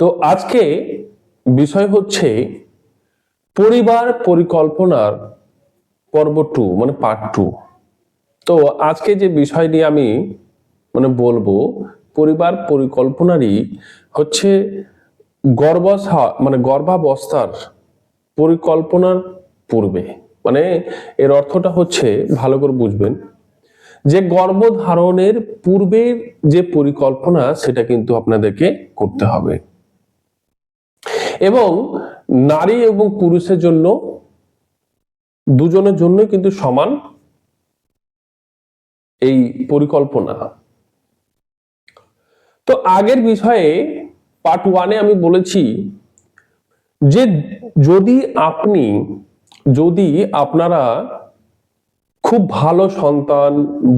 তো আজকে বিষয় হচ্ছে পরিবার পরিকল্পনার পর্ব টু মানে পার্ট টু তো আজকে যে বিষয় নিয়ে আমি মানে বলব, পরিবার পরিকল্পনারই হচ্ছে গর্ভসা মানে গর্ভাবস্থার পরিকল্পনার পূর্বে। মানে এর অর্থটা হচ্ছে, ভালো করে বুঝবেন, যে গর্ভধারণের পূর্বের যে পরিকল্পনা, সেটা কিন্তু আপনাদেরকে করতে হবে। এবং নারী এবং পুরুষের জন্য দুজনের জন্যই কিন্তু সমান এই পরিকল্পনা। তো আগের বিষয়ে পার্ট ওয়ানে আমি বলেছি যে যদি আপনি, যদি আপনারা খুব ভালো সন্তান,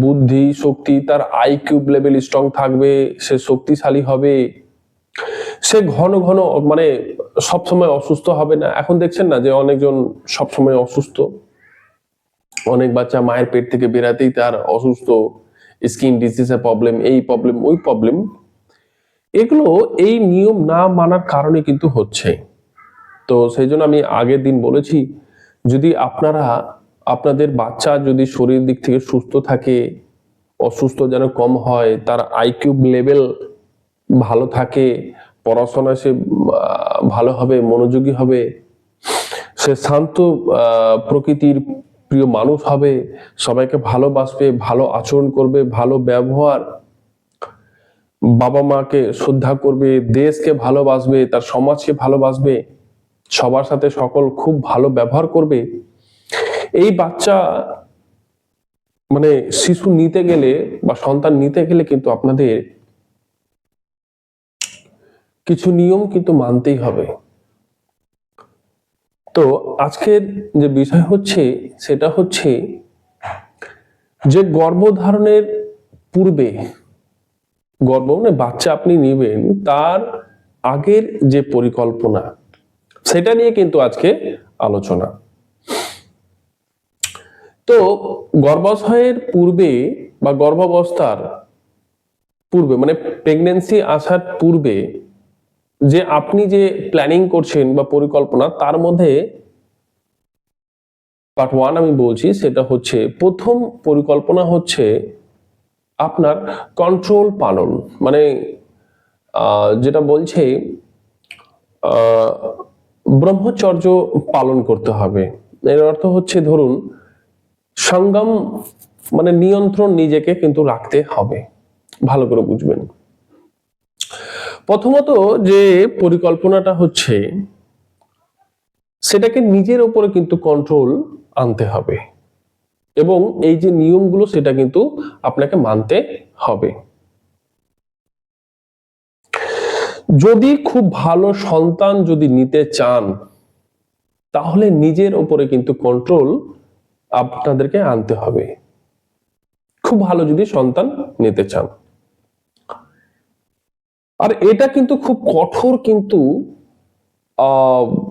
বুদ্ধি, শক্তি, তার আইকিউব লেভেল স্ট্রং থাকবে, সে শক্তিশালী হবে, সে ঘন ঘন মানে সব সময় অসুস্থ হবে না। এখন দেখছেন না যে অনেকজন সব সময় অসুস্থ। অনেক বাচ্চা মায়ের পেট থেকে বেরাতেই তার অসুস্থ স্কিন ডিজিজের প্রবলেম এই প্রবলেম ওই প্রবলেম এগুলো এই নিয়ম না মানার কারণে কিন্তু হচ্ছে। তো সেই জন্য আমি আগের দিন বলেছি, যদি আপনারা, আপনাদের বাচ্চা যদি শরীর দিক থেকে সুস্থ থাকে, অসুস্থ যেন কম হয়, তার আইকিউব লেভেল ভালো থাকে পড়াশোনায় সে ভালো হবে, মনোযোগী হবে, সে শান্ত প্রকৃতির প্রিয় মানুষ হবে, সবাইকে ভালোবাসবে, ভালো আচরণ করবে, ভালো ব্যবহার বাবা মাকে শ্রদ্ধা করবে, দেশকে ভালোবাসবে, তার সমাজকে ভালোবাসবে, সবার সাথে সকল খুব ভালো ব্যবহার করবে। এই বাচ্চা মানে শিশু নিতে গেলে বা সন্তান নিতে গেলে কিন্তু আপনাদের কিছু নিয়ম কিন্তু মানতেই হবে। তো আজকের যে বিষয় হচ্ছে, সেটা হচ্ছে যে গর্ভধারণের পূর্বে, গর্ভ মানে বাচ্চা আপনি নেবেন, তার আগের যে পরিকল্পনা, সেটা নিয়ে কিন্তু আজকে আলোচনা। তো গর্ভাশয়ের পূর্বে বা গর্ভাবস্থার পূর্বে মানে প্রেগনেন্সি আসার পূর্বে যে আপনি যে প্ল্যানিং করছেন বা পরিকল্পনা, তার মধ্যে পার্ট ওয়ান আমি বলছি, সেটা হচ্ছে প্রথম পরিকল্পনা হচ্ছে আপনার কন্ট্রোল পালন। মানে যেটা বলছে ব্রহ্মচর্য পালন করতে হবে। এর অর্থ হচ্ছে, ধরুন সংগম মানে নিয়ন্ত্রণ নিজেকে কিন্তু রাখতে হবে। ভালো করে বুঝবেন। প্রথমত যে পরিকল্পনাটা হচ্ছে, সেটাকে নিজের উপরে কিন্তু কন্ট্রোল আনতে হবে। এবং এই যে নিয়মগুলো, সেটা কিন্তু আপনাকে মানতে হবে। যদি খুব ভালো সন্তান যদি নিতে চান, তাহলে নিজের উপরে কিন্তু কন্ট্রোল আপনাদেরকে আনতে হবে। খুব ভালো যদি সন্তান নিতে চান। আর এটা কিন্তু খুব কঠোর কিন্তু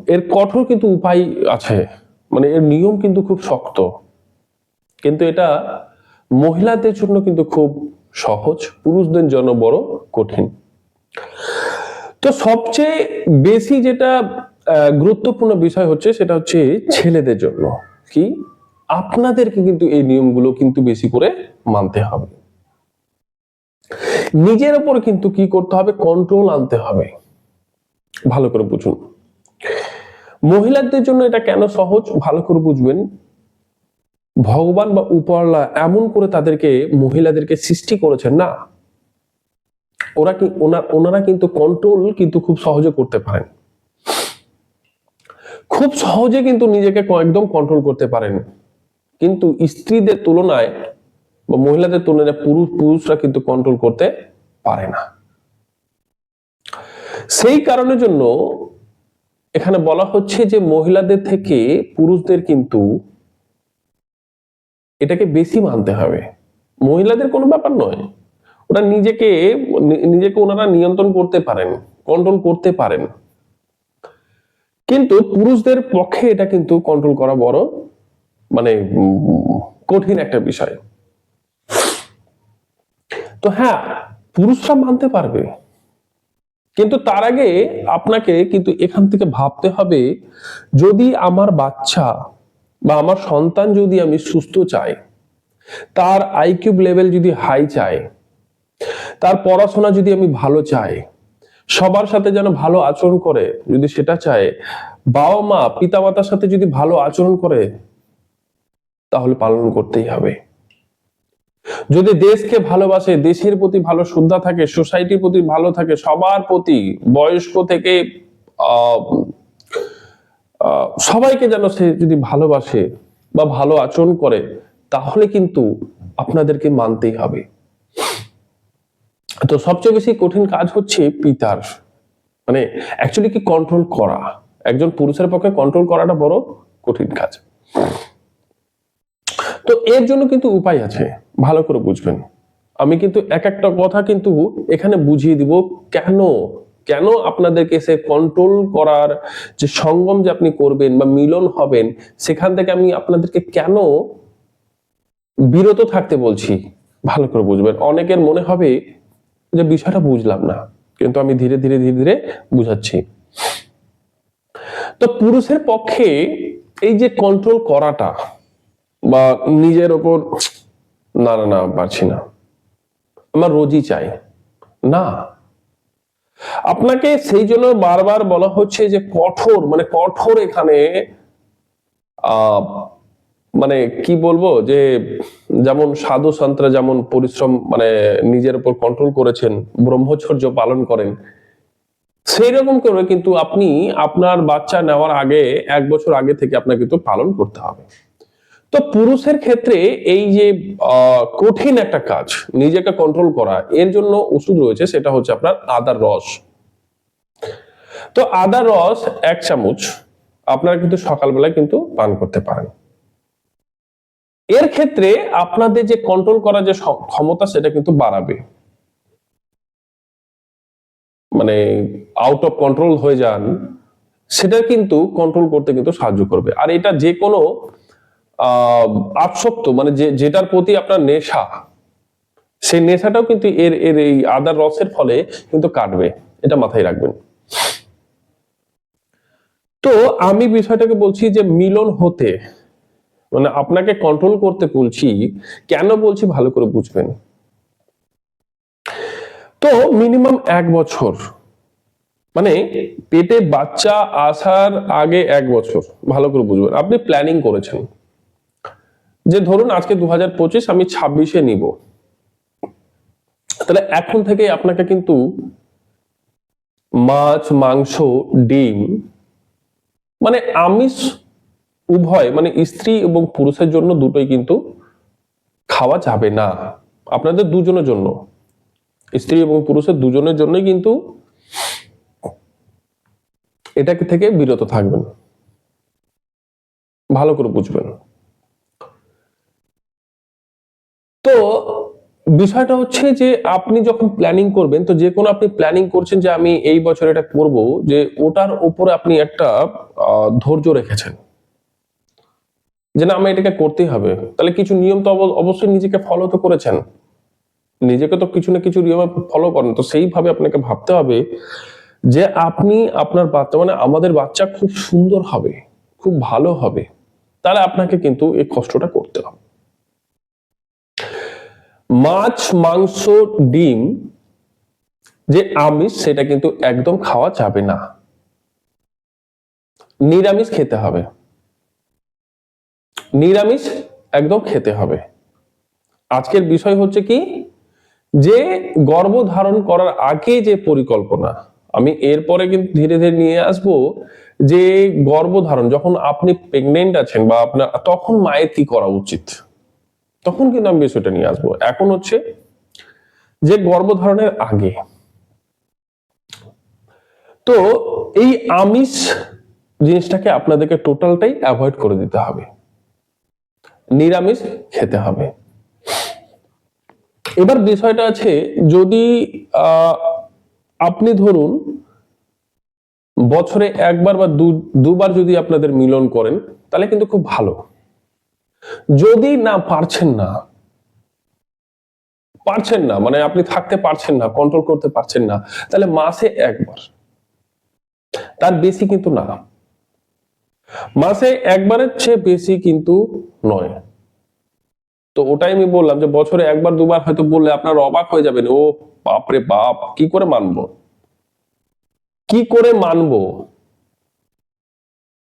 এর কঠোর কিন্তু উপায় আছে। মানে এর নিয়ম কিন্তু খুব শক্ত। কিন্তু এটা মহিলাদের জন্য কিন্তু খুব সহজ, পুরুষদের জন্য বড় কঠিন। তো সবচেয়ে বেশি যেটা গুরুত্বপূর্ণ বিষয় হচ্ছে সেটা হচ্ছে ছেলেদের জন্য। কি? আপনাদেরকে কিন্তু এই নিয়মগুলো কিন্তু বেশি করে মানতে হবে। নিজের উপর কিন্তু কি করতে হবে? কন্ট্রোল আনতে হবে। ভালো করে বুঝুন। মহিলাদের জন্য এটা কেন সহজ? ভালো করে বুঝবেন। ভগবান বা উপরলা এমন করে তাদেরকে, মহিলাদেরকে সৃষ্টি করেছেন না। ওরা কি, ওনা- ওনারা কিন্তু কন্ট্রোল কিন্তু খুব সহজে করতে পারেন। খুব সহজে কিন্তু নিজেকে একদম কন্ট্রোল করতে পারেন। কিন্তু স্ত্রীদের তুলনায় বা মহিলাদের তুলনায় পুরুষ, পুরুষরা কিন্তু কন্ট্রোল করতে পারে না। সেই কারণের জন্য এখানে বলা হচ্ছে যে মহিলাদের থেকে পুরুষদের কিন্তু এটাকে বেশি মানতে হবে। মহিলাদের কোনো ব্যাপার নয়। ওরা নিজেকে নিজেকে ওনারা নিয়ন্ত্রণ করতে পারেন কন্ট্রোল করতে পারেন। কিন্তু পুরুষদের পক্ষে এটা কিন্তু কন্ট্রোল করা বড় মানে কঠিন একটা বিষয়। তো হ্যাঁ পুরুষরা মানতে পারবে। কিন্তু তার আগে আপনাকে কিন্তু এখান থেকে ভাবতে হবে, যদি আমার বাচ্চা বা আমার সন্তান যদি আমি সুস্থ চাই, তার আইকিউব লেভেল যদি হাই চাই, তার পড়াশোনা যদি আমি ভালো চাই, সবার সাথে যেন ভালো আচরণ করে, যদি সেটা চায়, বাবা মা পিতামাতার সাথে যদি ভালো আচরণ করে, তাহলে পালন করতেই হবে। যদি দেশকে ভালোবাসে, দেশের প্রতি ভালো শ্রদ্ধা থাকে সোসাইটির প্রতি ভালো থাকে, সবার প্রতি বয়স্ক থেকে সবাইকে যেন সে যদি ভালোবাসে বা ভালো আচরণ করে, তাহলে কিন্তু আপনাদেরকে মানতেই হবে। তো সবচেয়ে বেশি কঠিন কাজ হচ্ছে পিতার। মানে অ্যাকচুয়ালি কি কন্ট্রোল করা? একজন পুরুষের পক্ষে কন্ট্রোল করাটা বড় কঠিন কাজ। তো এর জন্য কিন্তু উপায় আছে। ভালো করে বুঝবেন। আমি কিন্তু এক একটা কথা কিন্তু এখানে বুঝিয়ে দিব কেন? কেন আপনাদেরকে সে কন্ট্রোল করার যে সঙ্গম যে আপনি করবেন বা মিলন হবেন সেখান থেকে আমি আপনাদেরকে কেন বিরত থাকতে বলছি? ভালো করে বুঝবেন। অনেকের মনে হবে যে বিষয়টা বুঝলাম না কিন্তু আমি ধীরে ধীরে ধীরে ধীরে বুঝাচ্ছি। তো পুরুষের পক্ষে এই যে কন্ট্রোল করাটা বা নিজের ওপর, না না না, পারছি না। আমার রোজই চাই। না। আপনাকে সেই জন্য বারবার বলা হচ্ছে যে কঠোর মানে কঠোর এখানে মানে কি বলব, যে যেমন সাধু সন্তরা যেমন পরিশ্রম মানে নিজের উপর কন্ট্রোল করেছেন, ব্রহ্মচর্য পালন করেন সেই রকম করে কিন্তু আপনি আপনার বাচ্চা নেওয়ার আগে, এক বছর আগে থেকে আপনাকে কিন্তু পালন করতে হবে। তো পুরুষের ক্ষেত্রে এই যে কঠিন একটা কাজ, নিজেকে কন্ট্রোল করা, এর জন্য ওষুধ রয়েছে, সেটা হচ্ছে আপনার আদার রস। তো আদার রস এক চামচ, আপনারা কিন্তু সকালবেলায় কিন্তু পান করতে পারেন। এর ক্ষেত্রে আপনাদের যে কন্ট্রোল করার যে ক্ষমতা, সেটা কিন্তু বাড়াবে। মানে আউট অফ কন্ট্রোল হয়ে যান, সেটা কিন্তু কন্ট্রোল করতে কিন্তু সাহায্য করবে। আর এটা যে কোনো আসক্ত মানে যে, যেটার প্রতি আপনার নেশা, সেই নেশাটাও কিন্তু এর এর এই আদার রসের ফলে কিন্তু কাটবে, এটা মাথায় রাখবেন। তো আমি বিষয়টাকে বলছি যে মিলন হতে মানে আপনাকে কন্ট্রোল করতে বলছি, কেন বলছি ভালো করে বুঝবেন? তো মিনিমাম এক বছর মানে পেটে বাচ্চা আসার আগে এক বছর, ভালো করে বুঝবেন। আপনি প্ল্যানিং করেছেন। যে ধরুন আজকে দু হাজার পঁচিশ আমি ছাব্বিশে নিব। তাহলে এখন থেকে আপনাকে কিন্তু মাছ, মাংস, ডিম মানে আমিষ উভয় মানে স্ত্রী এবং পুরুষের জন্য দুটোই কিন্তু খাওয়া যাবে না। আপনাদের দুজনের জন্য। স্ত্রী এবং পুরুষের দুজনের জন্যই কিন্তু এটা থেকে বিরত থাকবেন। ভালো করে বুঝবেন। তো বিষয়টা হচ্ছে যে আপনি যখন প্ল্যানিং করবেন, তো যে কোনো আপনি প্ল্যানিং করছেন যে আমি এই বছর এটা করব, যে ওটার উপরে আপনি একটা ধৈর্য রেখেছেন। যে না, আমি এটাকে করতেই হবে। তাহলে কিছু নিয়ম তো অবশ্যই নিজেকে ফলো তো করেছেন। নিজেকে তো কিছু না কিছু নিয়ম ফলো করেন। তো সেইভাবে আপনাকে ভাবতে হবে যে আপনি আপনার বাচ্চা মানে আমাদের বাচ্চা খুব সুন্দর হবে, খুব ভালো হবে। তাহলে আপনাকে কিন্তু এই কষ্টটা করতে হবে। মাছ, মাংস, ডিম, যে আমিষ, সেটা কিন্তু একদম খাওয়া যাবে না। নিরামিষ খেতে হবে। নিরামিষ একদম খেতে হবে। আজকের বিষয় হচ্ছে কি? যে গর্ভধারণ করার আগে যে পরিকল্পনা, আমি এরপরে কিন্তু ধীরে ধীরে নিয়ে আসব, যে গর্ভধারণ যখন আপনি প্রেগনেন্ট আছেন বা আপনার, তখন মায়ের কি করা উচিত? তখন কিন্তু আমি বিষয়টা নিয়ে আসব। এখন হচ্ছে যে গর্ভধারণের আগে। তো এই আমিষ জিনিসটাকে আপনাদেরকে টোটালটাই অ্যাভয়েড করে দিতে হবে। নিরামিষ খেতে হবে। এবার বিষয়টা আছে যদি আপনি ধরুন বছরে একবার বা দুবার যদি আপনাদের মিলন করেন, তাহলে কিন্তু খুব ভালো। যদি না পারছেন না পারছেন না মানে আপনি থাকতে পারছেন না কন্ট্রোল করতে পারছেন না, তাহলে মাসে একবার। তার বেশি কিন্তু না। মাসে একবারের চেয়ে বেশি কিন্তু নয়। তো ওটাই আমি বললাম যে বছরে একবার, দুবার হয়তো বললে আপনার অবাক হয়ে যাবেন, ও বাপরে বাপ, কি করে মানবো? কি করে মানবো?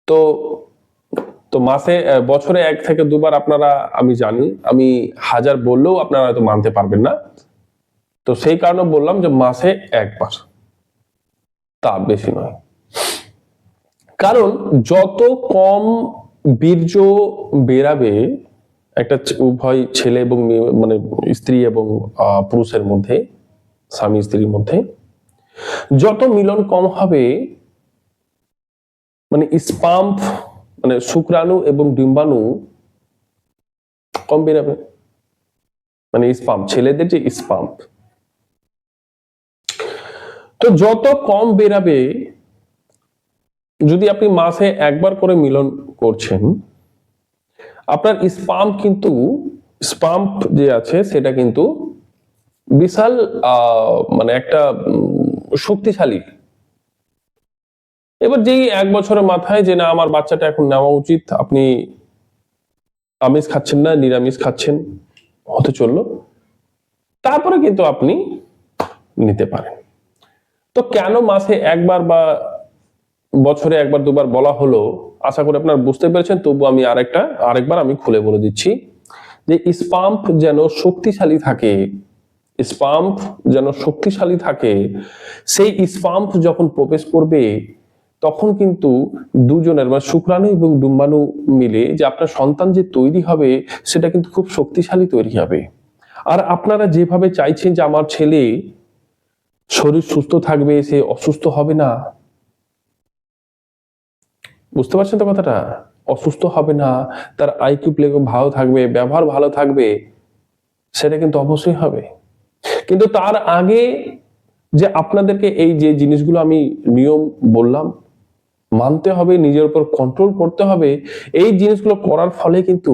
তো তো মাসে বছরে এক থেকে দুবার আপনারা, আমি জানি, আমি হাজার বললেও আপনারা হয়তো মানতে পারবেন না। তো সেই কারণে বললাম যে মাসে একবার। তা বেশি নয়। কারণ যত কম বীর্য বেরাবে একটা উভয় ছেলে এবং মানে স্ত্রী এবং পুরুষের মধ্যে, স্বামী স্ত্রীর মধ্যে, যত মিলন কম হবে মানে স্পাম্প মানে শুক্রাণু এবং ডিম্বাণু কম বেরাবে মানে স্পাম্প ছেলেদের যে স্পাম্প তো যত কম বেরাবে যদি আপনি মাসে একবার করে মিলন করছেন, আপনার স্পাম্প কিন্তু স্পাম্প যে আছে, সেটা কিন্তু বিশাল মানে একটা শক্তিশালী এবার যেই এক বছরের মাথায় যে না, আমার বাচ্চাটা এখন নেওয়া উচিত, আপনি আমিষ খাচ্ছেন না, নিরামিষ খাচ্ছেন, হতে চলল। তারপরে কিন্তু আপনি নিতে পারেন। তো কেন মাসে একবার বা বছরে একবার, দুবার বলা হলো? আশা করি আপনারা বুঝতে পেরেছেন, তবু আমি আরেকটা, আরেকবার আমি খুলে বলে দিচ্ছি যে স্পাম্প যেন শক্তিশালী থাকে স্পাম্প যেন শক্তিশালী থাকে, সেই স্পাম্প যখন প্রবেশ করবে তখন কিন্তু দুজনের মানে শুক্রাণু এবং ডুম্বাণু মিলে যে আপনার সন্তান যে তৈরি হবে, সেটা কিন্তু খুব শক্তিশালী তৈরি হবে। আর আপনারা যেভাবে চাইছেন যে আমার ছেলে শরীর সুস্থ থাকবে, সে অসুস্থ হবে না। বুঝতে পারছেন তো কথাটা? অসুস্থ হবে না, তার আইকিউ প্লেগো ভালো থাকবে, ব্যবহার ভালো থাকবে, সেটা কিন্তু অবশ্যই হবে। কিন্তু তার আগে যে আপনাদেরকে এই যে জিনিসগুলো আমি নিয়ম বললাম মানতে হবে, নিজের উপর কন্ট্রোল করতে হবে, এই জিনিসগুলো করার ফলে কিন্তু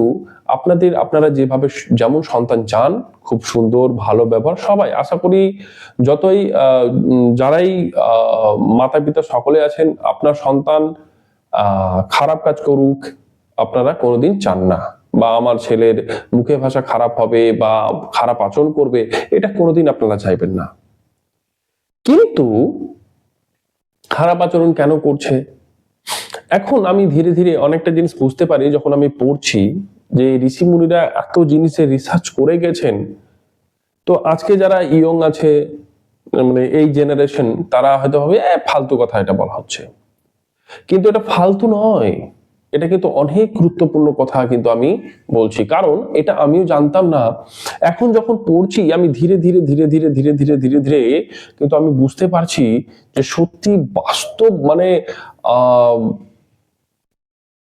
আপনাদের, আপনারা যেভাবে যেমন সন্তান চান, খুব সুন্দর, ভালো ব্যবহার, সবাই আশা করি যতই যারাই মাতা পিতা সকলে আছেন, আপনার সন্তান খারাপ কাজ করুক, আপনারা কোনোদিন চান না। বা আমার ছেলের মুখে ভাষা খারাপ হবে বা খারাপ আচরণ করবে, এটা কোনোদিন আপনারা চাইবেন না। কিন্তু খারাপ আচরণ কেন করছে? এখন আমি ধীরে ধীরে অনেকটা জিনিস বুঝতে পারি যখন আমি পড়ছি যে ঋষি মুনিরা এত জিনিসের রিসার্চ করে গেছেন। তো আজকে যারা ইয়ং আছে মানে এই জেনারেশন তারা হয়তো ভাবে "এ, ফালতু কথা এটা বলা হচ্ছে। কিন্তু এটা ফালতু নয়। এটা কিন্তু অনেক গুরুত্বপূর্ণ কথা কিন্তু আমি বলছি। কারণ এটা আমিও জানতাম না। এখন যখন পড়ছি আমি ধীরে ধীরে ধীরে ধীরে ধীরে ধীরে ধীরে ধীরে কিন্তু আমি বুঝতে পারছি যে সত্যি বাস্তব মানে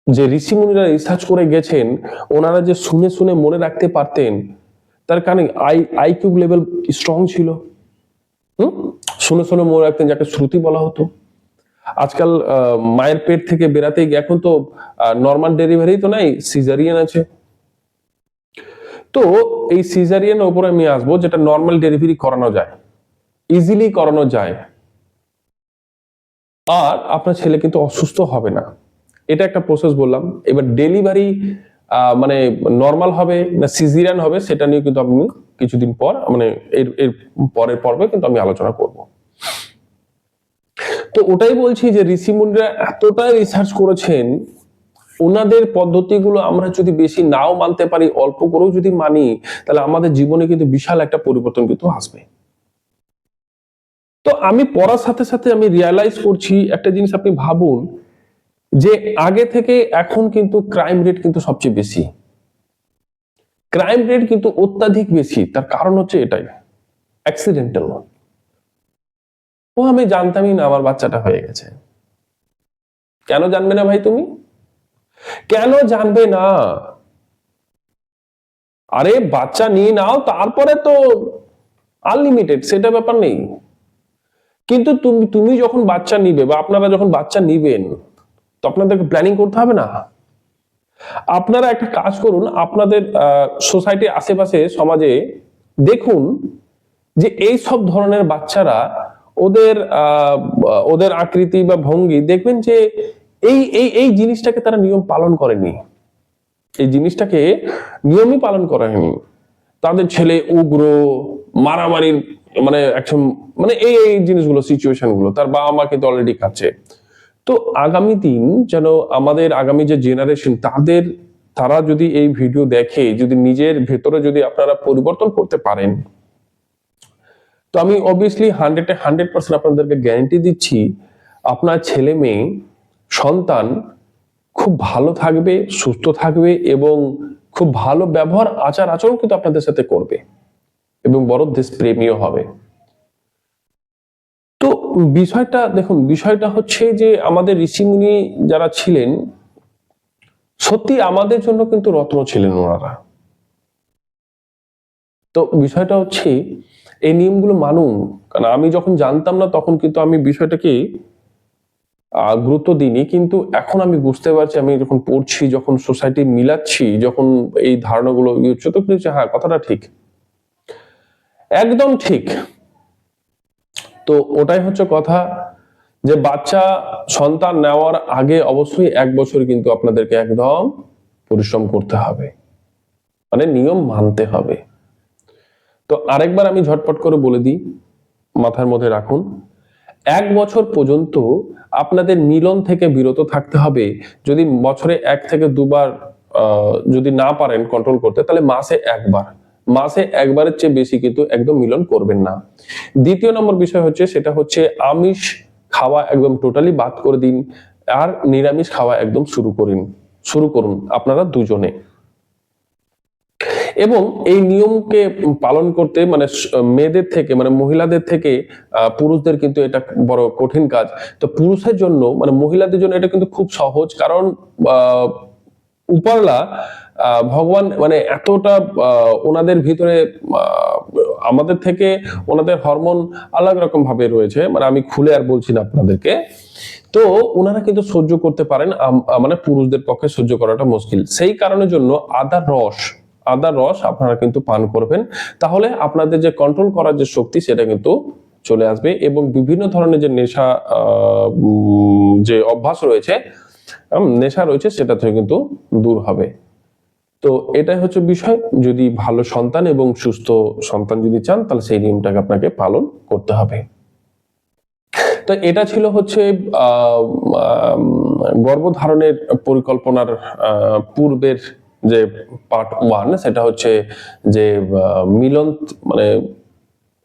যে ঋষি ঋষিমুনিরা রিসার্চ করে গেছেন, ওনারা যে শুনে শুনে মনে রাখতে পারতেন, তার কারণে আই আইকিউ লেভেল স্ট্রং ছিল। হুম? শুনে শুনে মনে রাখতেন যাকে শ্রুতি বলা হতো। আজকাল মায়ের পেট থেকে বেরাতে এখন তো নর্মাল ডেলিভারি তো নাই সিজারিয়ান আছে। তো এই সিজারিয়ান ওপরে আমি আসব, যেটা নর্মাল ডেলিভারি করানো যায়। ইজিলি করানো যায়। আর আপনার ছেলে কিন্তু অসুস্থ হবে না। এটা একটা প্রসেস বললাম। এবার ডেলিভারি মানে নর্মাল হবে না সিজিরিয়ান হবে, সেটা নিয়ে কিন্তু আমি কিছুদিন পর মানে এর এর পরের পর্বে কিন্তু আমি আলোচনা করব। তো ওটাই বলছি যে ঋষিমুনিরা এতটা রিসার্চ করেছেন, ওনাদের পদ্ধতিগুলো আমরা যদি বেশি নাও মানতে পারি, অল্প করেও যদি মানি, তাহলে আমাদের জীবনে কিন্তু বিশাল একটা পরিবর্তন কিন্তু আসবে। তো আমি পড়ার সাথে সাথে আমি রিয়ালাইজ করছি, একটা জিনিস আপনি ভাবুন যে আগে থেকে এখন কিন্তু ক্রাইম রেট কিন্তু সবচেয়ে বেশি। ক্রাইম রেট কিন্তু অত্যাধিক বেশি, তার কারণ হচ্ছে এটাই অ্যাক্সিডেন্টাল ও আমি জানতামই না, আমার বাচ্চাটা হয়ে গেছে। কেন জানবে না ভাই তুমি? কেন জানবে না? আরে, বাচ্চা নিয়ে নাও, তারপরে তো আনলিমিটেড সেটা ব্যাপার নেই। কিন্তু তুমি তুমি যখন বাচ্চা নিবে, বা আপনারা যখন বাচ্চা নিবেন তো আপনাদেরকে প্ল্যানিং করতে হবে না? আপনারা একটা কাজ করুন, আপনাদের সোসাইটির আশেপাশে, সমাজে দেখুন যে এই সব ধরনের বাচ্চারা ওদের ওদের আকৃতি বা ভঙ্গি দেখবেন যে এই এই এই জিনিসটাকে তারা নিয়ম পালন করেনি। এই জিনিসটাকে নিয়মই পালন করেনি। তাদের ছেলে উগ্র, মারামারির মানে একদম মানে এই এই জিনিসগুলো সিচুয়েশনগুলো, তার বাবা মা কিন্তু অলরেডি খাচ্ছে। তো আগামী দিন যেন আমাদের আগামী যে জেনারেশন তাদের, তারা যদি এই ভিডিও দেখে, যদি নিজের ভেতরে যদি আপনারা পরিবর্তন করতে পারেন, তো আমি অবভিয়াসলি হান্ড্রেডে হান্ড্রেড পার্সেন্ট আপনাদেরকে গ্যারান্টি দিচ্ছি, আপনার ছেলে মেয়ে, সন্তান খুব ভালো থাকবে, সুস্থ থাকবে এবং খুব ভালো ব্যবহার, আচার আচরণ কিন্তু আপনাদের সাথে করবে এবং বড় দেশপ্রেমীয় হবে। বিষয়টা, দেখুন, বিষয়টা হচ্ছে যে আমাদের ঋষিমুনি যারা ছিলেন, সত্যি আমাদের জন্য কিন্তু রত্ন ছিলেন ওনারা। তো বিষয়টা হচ্ছে, এই নিয়মগুলো মানুন। কারণ আমি যখন জানতাম না, তখন কিন্তু আমি বিষয়টাকে গুরুত্ব দিইনি, কিন্তু এখন আমি বুঝতে পারছি, আমি যখন পড়ছি, যখন সোসাইটি মিলাচ্ছি, যখন এই ধারণাগুলো ইয়ে হচ্ছে তো হ্যাঁ কথাটা ঠিক। একদম ঠিক। তো ওটাই হচ্ছে কথা যে বাচ্চা সন্তান নেওয়ার আগে অবশ্যই এক বছর কিন্তু আপনাদেরকে একদম পরিশ্রম করতে হবে। মানে নিয়ম মানতে হবে। তো আরেকবার আমি ঝটপট করে বলে দিই, মাথার মধ্যে রাখুন, এক বছর পর্যন্ত আপনাদের মিলন থেকে বিরত থাকতে হবে। যদি বছরে এক থেকে দুবার যদি না পারেন কন্ট্রোল করতে, তাহলে মাসে একবার। মাসে একবারের চেয়ে বেশি কিন্তু একদম মিলন করবেন না। দ্বিতীয় নম্বর বিষয় হচ্ছে, সেটা হচ্ছে আমিষ খাওয়া একদম টোটালি বাদ করে দিন আর নিরামিষ খাওয়া একদম শুরু করুন শুরু করুন আপনারা দুজনে। এবং এই নিয়মকে পালন করতে মানে মেয়েদের থেকে মানে মহিলাদের থেকে পুরুষদের কিন্তু এটা বড় কঠিন কাজ। তো পুরুষের জন্য মানে মহিলাদের জন্য এটা কিন্তু খুব সহজ কারণ উপরলা ভগবান মানে এতটা ওনাদের ভিতরে আমাদের থেকে ওনাদের হরমোন আলাদা রকম ভাবে রয়েছে মানে আমি খুলে আর বলছি না আপনাদেরকে। তো ওনারা কিন্তু সহ্য করতে পারেন মানে পুরুষদের পক্ষে সহ্য করাটা মুশকিল। সেই কারণের জন্য আদার রস আদার রস আপনারা কিন্তু পান করবেন। তাহলে আপনাদের যে কন্ট্রোল করার যে শক্তি, সেটা কিন্তু চলে আসবে এবং বিভিন্ন ধরনের যে নেশা যে অভ্যাস রয়েছে নেশা রয়েছে, সেটা থেকে কিন্তু দূর হবে। তো এটাই হচ্ছে বিষয়। যদি ভালো সন্তান এবং সুস্থ সন্তান যদি চান, তাহলে সেই নিয়মটাকে আপনাকে পালন করতে হবে। তো এটা ছিল হচ্ছে গর্ভধারণের পরিকল্পনার পূর্বের যে পার্ট ওয়ান সেটা হচ্ছে যে মিলন মানে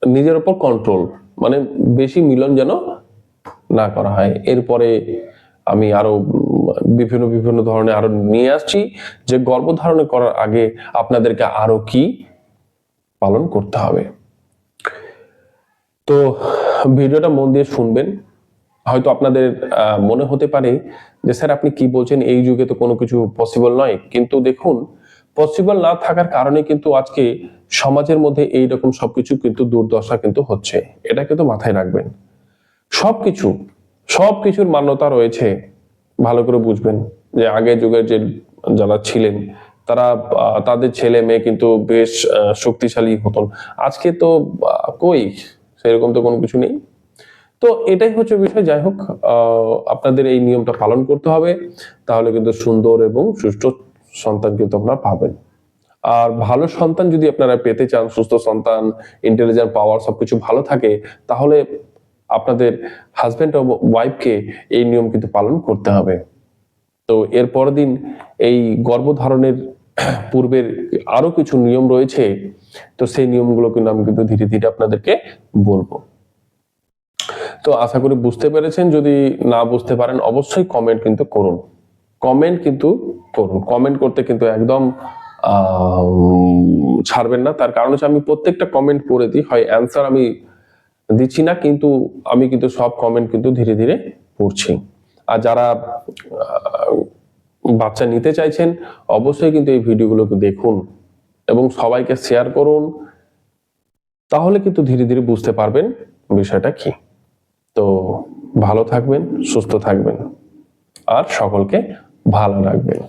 নিজের উপর কন্ট্রোল মানে বেশি মিলন যেন না করা হয়। এরপরে আমি আরও বিভিন্ন বিভিন্ন ধরনের আরও নিয়ে আসছি যে গর্ভধারণ করার আগে আপনাদেরকে আরও কি পালন করতে হবে। তো ভিডিওটা মন দিয়ে শুনবেন। হয়তো আপনাদের মনে হতে পারে যে, স্যার, আপনি কি বলছেন? এই যুগে তো কোনো কিছু পসিবল নয়। কিন্তু দেখুন পসিবল না থাকার কারণে কিন্তু আজকে সমাজের মধ্যে এই রকম সবকিছু কিন্তু দুর্দশা কিন্তু হচ্ছে। এটা কিন্তু মাথায় রাখবেন। সবকিছু, সবকিছুর মান্যতা রয়েছে। ভালো করে বুঝবেন যে আগের যুগের যে যারা ছিলেন, তারা তাদের ছেলে মেয়ে কিন্তু বেশ শক্তিশালী হতন। আজকে তো কই? সেরকম তো কোনো কিছু নেই। তো এটাই হচ্ছে বিষয়। যাই হোক আপনাদের এই নিয়মটা পালন করতে হবে। তাহলে কিন্তু সুন্দর এবং সুষ্ঠু সন্তান কিন্তু আপনারা পাবেন। আর ভালো সন্তান যদি আপনারা পেতে চান, সুস্থ সন্তান ইন্টেলিজেন্ট পাওয়ার সবকিছু ভালো থাকে, তাহলে আপনাদের হাজবেন্ড ও ওয়াইফকে এই নিয়ম কিন্তু পালন করতে হবে। তো এর দিন এই গর্ভধারণের পূর্বের আরও কিছু নিয়ম রয়েছে, তো সেই নিয়মগুলো কিন্তু আমি কিন্তু ধীরে ধীরে আপনাদেরকে বলব। তো আশা করি বুঝতে পেরেছেন, যদি না বুঝতে পারেন অবশ্যই কমেন্ট কিন্তু করুন। কমেন্ট কিন্তু করুন। কমেন্ট করতে কিন্তু একদম ছাড়বেন না। তার কারণ হচ্ছে আমি প্রত্যেকটা কমেন্ট করে দিই, হয় অ্যান্সার আমি দিচ্ছি না, কিন্তু আমি কিন্তু সব কমেন্ট কিন্তু ধীরে ধীরে পড়ছি। আর যারা বাচ্চা নিতে চাইছেন, অবশ্যই কিন্তু এই ভিডিওগুলোকে দেখুন এবং সবাইকে শেয়ার করুন, তাহলে কিন্তু ধীরে ধীরে বুঝতে পারবেন বিষয়টা কি। তো ভালো থাকবেন, সুস্থ থাকবেন, আর সকলকে ভালো রাখবেন।